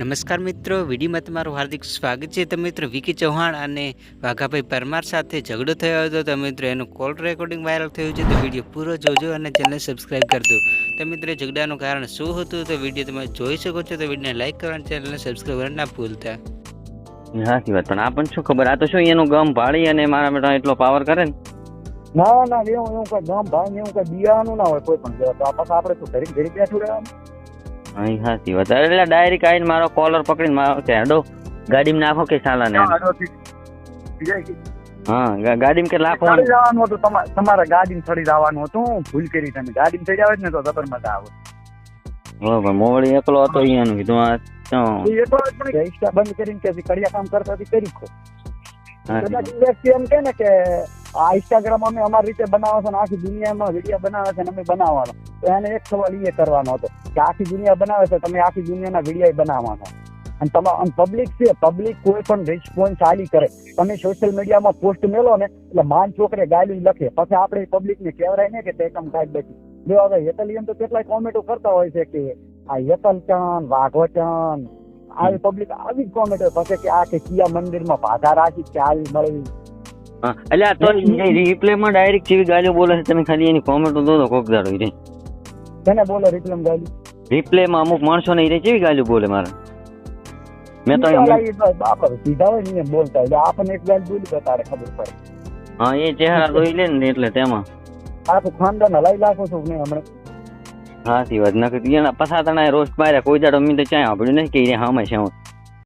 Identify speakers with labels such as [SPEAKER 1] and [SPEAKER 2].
[SPEAKER 1] નમસ્કાર મિત્રો વિડીયોમાં તમારું હાર્દિક સ્વાગત છે. તો મિત્રો વિકી ચૌહાણ અને વાઘાભાઈ પરમાર સાથે ઝઘડો થયો હતો. તો મિત્રો એનું કોલ રેકોર્ડિંગ વાયરલ થયું છે. તો વીડિયો પૂરો જોજો અને ચેનલ સબસ્ક્રાઈબ કરજો તો મિત્રો ઝઘડાનું કારણ શું હતું? તો વીડિયો તમે જોઈ શકો છો. તો વિડીયોને લાઈક કરો અને ચેનલને સબસ્ક્રાઈબ કરવા ના ભૂલતા.
[SPEAKER 2] સાચી વાત. પણ આપણને શું ખબર? આ તો શું એનું ગમ ભાળી અને મારા બેટા એટલો પાવર કરે ને?
[SPEAKER 3] ના ના એવું એવું કઈ ગમ ને એવું કઈ બિયાનું ના હોય કોઈ પણ. તો આપણે શું ઘડી ઘડી બેઠું રહેવાનું.
[SPEAKER 2] હા હાથી વધારે એટલે ડાયરેક્ટ આવીને મારો કોલર પકડીને મારો કે હેડો. ગાડીમાં નાખો કે સાલાને હા ગાડીમાં કે લાખો?
[SPEAKER 3] જવાનું હતું તમા- તમારે ગાડીમાં ચડી જવાનું હતું. ભૂલ કરી તમે. ગાડીમાં ચડી આવે ને તો જબર મજા આવે.
[SPEAKER 2] બરોબર મોવડી એકલો હતો અહીંયાનું કીધું આ
[SPEAKER 3] તો બંધ કરીને કે કડિયા કામ કરતા હતી કરી ખો. કદાચ એમ કે ને કે આ ઇન્સ્ટાગ્રામ અમે અમારી રીતે બનાવે છે ને આખી દુનિયામાં વીડિયો બનાવે છે ને અમે બનાવવાનો. તો એને એક સવાલ એ કરવાનો હતો કે આખી દુનિયા બનાવે છે, તમે આખી દુનિયાના વીડિયો બનાવવાનો. અને તમારા પબ્લિક છે પબ્લિક કોઈ પણ રિસ્પોન્સ આલી કરે. તમે સોશિયલ મીડિયામાં પોસ્ટ મેલો ને, એટલે માન છોકરે ગાલી લખે. પછી આપણે પબ્લિક ને કહેવાય ને કે તે કમ કાઢ બેઠી. જો હવે હેતલ તો કેટલાય કોમેન્ટો કરતા હોય છે કે આ હેતલ ચંદ વાઘોચંદ આવી પબ્લિક આવી જ કોમેન્ટો પછી કે આ કે કિયા મંદિરમાં ભાધા રાખી આવી મળી
[SPEAKER 2] એટલે આ તો રિપ્લેમાં ડાયરેક્ટ જેવી ગાલીઓ બોલે છે તમે ખાલી એની કોમેન્ટો દો તો કોક દાડો રે
[SPEAKER 3] તને બોલો રિપ્લમ ગાલી?
[SPEAKER 2] રિપ્લેમાં અમુક માણસો ને ઈ રે કેવી ગાલીઓ બોલે મારે? મેં તો
[SPEAKER 3] સીધા હોય ને બોલતા એટલે આપણને એક ગાલી બોલી તો તારે ખબર પડે.
[SPEAKER 2] હા એ ચહેરા જોઈ લે ને એટલે તેમાં.
[SPEAKER 3] આખું ખાનદાન હલાઈ લાખો છો ને નહીં હા
[SPEAKER 2] સી વાત. નકર એના પસાતણા રોસ્ટ માર્યા કોઈ દાડો મી તો ચાય સાંભળ્યું નહીં કે ઈ રે હામે છે હું